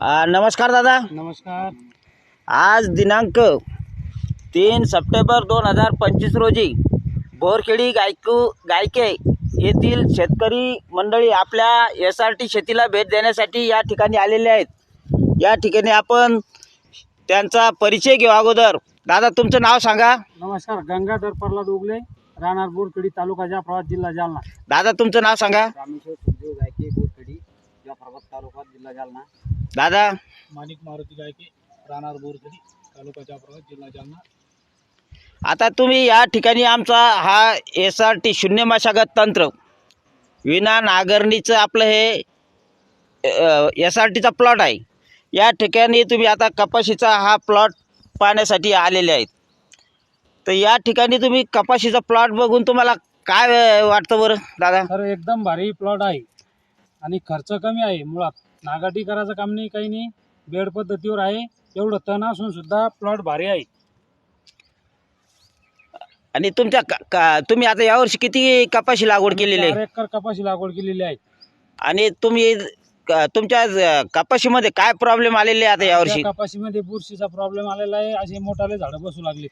आ, नमस्कार दादा. नमस्कार. आज दिनांक तीन सप्टेंबर दोन हजार पंचवीस रोजी बोरखेडी गायकू गायके येथील शेतकरी मंडळी आपल्या एस आर टी शेतीला भेट देण्यासाठी या ठिकाणी आलेले आहेत. या ठिकाणी आपण त्यांचा परिचय घेऊ अगोदर. दादा तुमचं नाव सांगा. नमस्कार गंगाधर प्रल्हाद उगले राहणार बोरखेडी तालुका जाफराबाद जिल्हा जालना. दादा तुमचं नाव सांगा. रामेश्वर सुखदेव गायके बोरखेडी जाफराबाद तालुका जिल्हा जालना. दादा? माणिक मारुती गायके राहणार बोरखेडी तालुका जाफराबाद जिल्हा जालना. आता तुम्ही या ठिकाणी आमचा हा एस आर टी शून्य मशागत तंत्र विना नांगरणीचं आपलं हे एस आर टीचा प्लॉट आहे. या ठिकाणी तुम्ही आता कपाशीचा हा प्लॉट पाहण्यासाठी आलेले आहेत. तर या ठिकाणी तुम्ही कपाशीचा प्लॉट बघून तुम्हाला काय वाटतं बरं दादा? तर एकदम भारी प्लॉट आहे आणि खर्च कमी आहे मुळात. नागाटी करायचं काम नाही काही नाही. बेड पद्धतीवर आहे. एवढं तण असून सुद्धा प्लॉट भारी आहे. आणि तुमच्या क- का तुम्ही आता यावर्षी किती कपाशी लागवड केलेली आहे? चार एकर कपाशी लागवड केलेली आहे. आणि तुम्ही क- तुमच्या ज- कपाशीमध्ये काय प्रॉब्लेम आलेले आहे आता यावर्षी त्या कपाशीमध्ये बुरशीचा प्रॉब्लेम आलेला आहे. असे मोठाले झाडं बसू लागले.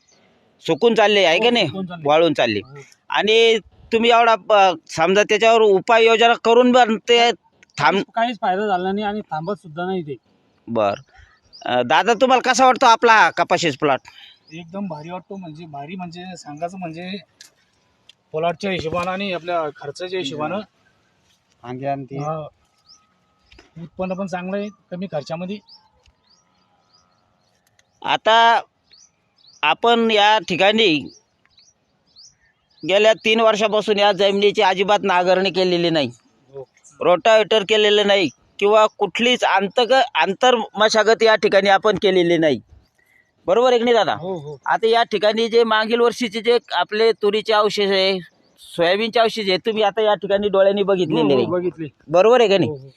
सुकून चालले आहे का हो, नाही चालले. वाळून चालले. हो. आणि तुम्ही एवढा प- समजा त्याच्यावर उपाययोजना करून पण ते थांब. काहीच फायदा झाला नाही आणि थांबत सुद्धा नाही ते. बर. अं, दादा तुम्हाला कसा वाटतो आपला हा कपाशीच प्लॉट एकदम भारी वाटतो म्हणजे भारी म्हणजे सांगायचं म्हणजे पोलाटच्या हिशोबानं आणि आपल्या खर्चाच्या हिशोबानं. हा. उत्पन्न पण चांगलं आहे कमी खर्चामध्ये. आता आपण या ठिकाणी गेल्या तीन वर्षापासून या जमिनीची अजिबात नांगरणी केलेली नाही. रोटावेटर केलेलं नाही किंवा कुठलीच अंतग आंतर मशागत या ठिकाणी आपण केलेली नाही. बरोबर आहे की नाही दादा? हो हो. आता या ठिकाणी जे मागील वर्षीचे जे आपले तुरीचे अवशेष आहे सोयाबीनचे अवशेष आहे तुम्ही आता या ठिकाणी डोळ्यांनी बघितलेले हो. बघितले. बरोबर आहे का नाही.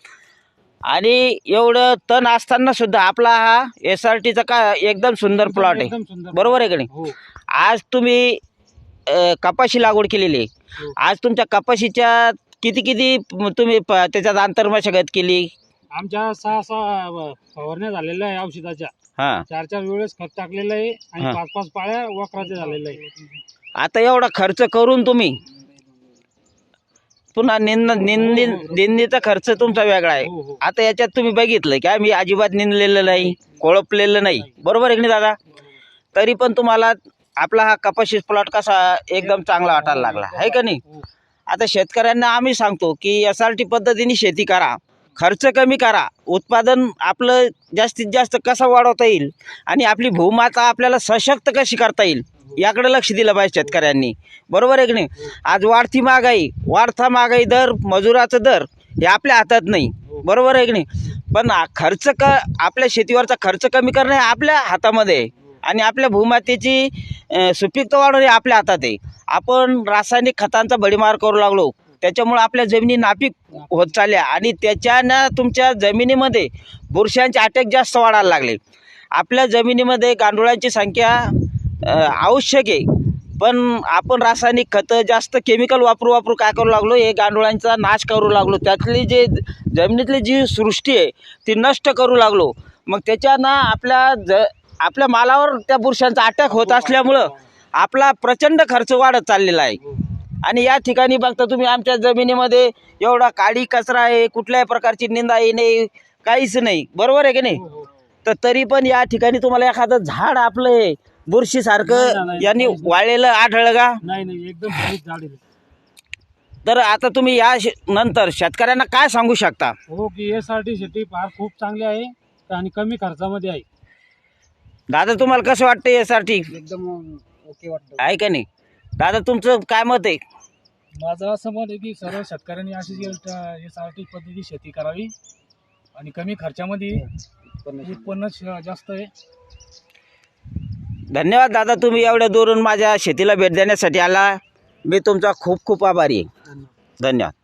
आणि एवढं तण असताना सुद्धा आपला हा एस आर टीचा का एकदम सुंदर प्लॉट आहे. सुंदर बरोबर आहे का नाही? हो. आज तुम्ही अ, कपाशी लागवड केलेली आहे. आज तुमच्या कपाशीच्या किती किती तुम्ही प- त्याच्यात आंतरमशागत केली? आमच्या सहा सहा फवारण्या झालेल्या आहे औषधाच्या. हां. चार चार वेळेस खत टाकलेलं आहे आणि. पाच पाच पाळ्या वखराच्या झालेल्या आहे. आता एवढा खर्च करून तुम्ही पुन्हा निंद निंदी निंदीचा खर्च तुमचा वेगळा आहे. हो हो. आता याच्यात तुम्ही बघितलं की आम्ही अजिबात निंदलेलं नाही कोळपलेलं नाही. बरोबर आहे की नाही दादा? तरी पण तुम्हाला आपला हा कपाशी प्लॉट कसा एकदम चांगला वाटायला लागला. आहे का नाही? हो. आता शेतकऱ्यांना आम्ही सांगतो की एस आर टी पद्धतीने शेती करा. खर्च कमी करा. उत्पादन आपलं जास्तीत जास्त कसं वाढवता येईल आणि आपली भूमाता आपल्याला सशक्त कशी करता येईल याकडे लक्ष दिलं पाहिजे शेतकऱ्यांनी. बरोबर आहे की नाही? आज वाढती महागाई वाढता महागाई दर मजुराचं दर हे आपल्या हातात नाही. बरोबर आहे की नाही? पण खर्च क आपल्या शेतीवरचा खर्च कमी करणं हे आपल्या हातामध्ये आहे. आणि आपल्या भूमातेची सुपीकता वाढवणे आपल्या हातात आहे. आपण रासायनिक खतांचा बडीमार करू लागलो. त्याच्यामुळे आपल्या जमिनी नापीक होत चालल्या आणि त्याच्यानं तुमच्या जमिनीमध्ये बुरशांचे अटॅक जास्त वाढायला लागले. आपल्या जमिनीमध्ये गांडुळांची संख्या आवश्यक आहे. पण आपण रासायनिक खतं जास्त केमिकल वापरू वापरू काय करू लागलो हे गांडुळांचा नाश करू लागलो. त्यातली जे जमिनीतली जी सृष्टी आहे ती नष्ट करू लागलो. मग त्याच्यानं आपल्या ज आपल्या मालावर त्या बुरशांचा अटॅक होत असल्यामुळं आपला प्रचंड खर्च वाढत चाललेला आहे. आणि या ठिकाणी बघता तुम्ही आमच्या जमिनीमध्ये एवढा काळी कचरा आहे कुठल्याही प्रकारची निंदाई नाही काहीच नाही. बरोबर आहे की नाही? हो, हो. तर तरी पण या ठिकाणी तुम्हाला एखादं झाड आपलं हे नाही, बुरशीसारखं नाही, यांनी. वाळलेलं आढळलं का? नाही नाही. एकदम भारीच झाड आहे. तर आता तुम्ही या नंतर शेतकऱ्यांना काय सांगू शकता? हो की टी शेती फार खूप चांगली आहे आणि कमी खर्चामध्ये आहे. दादा तुम्हाला कसं वाटतं टी एकदम ओके आहे का नाही? दादा तुमचं काय मत आहे? माझं असं मत आहे की सर्व शेतकऱ्यांनी अशी आर टी पद्धती शेती करावी आणि कमी खर्चामध्ये उत्पन्न श- जास्त आहे. धन्यवाद दादा तुम्ही एवढ्या दूरून माझ्या शेतीला भेट देण्यासाठी आला. मी तुमचा खूप खूप आभारी आहे. धन्यवाद.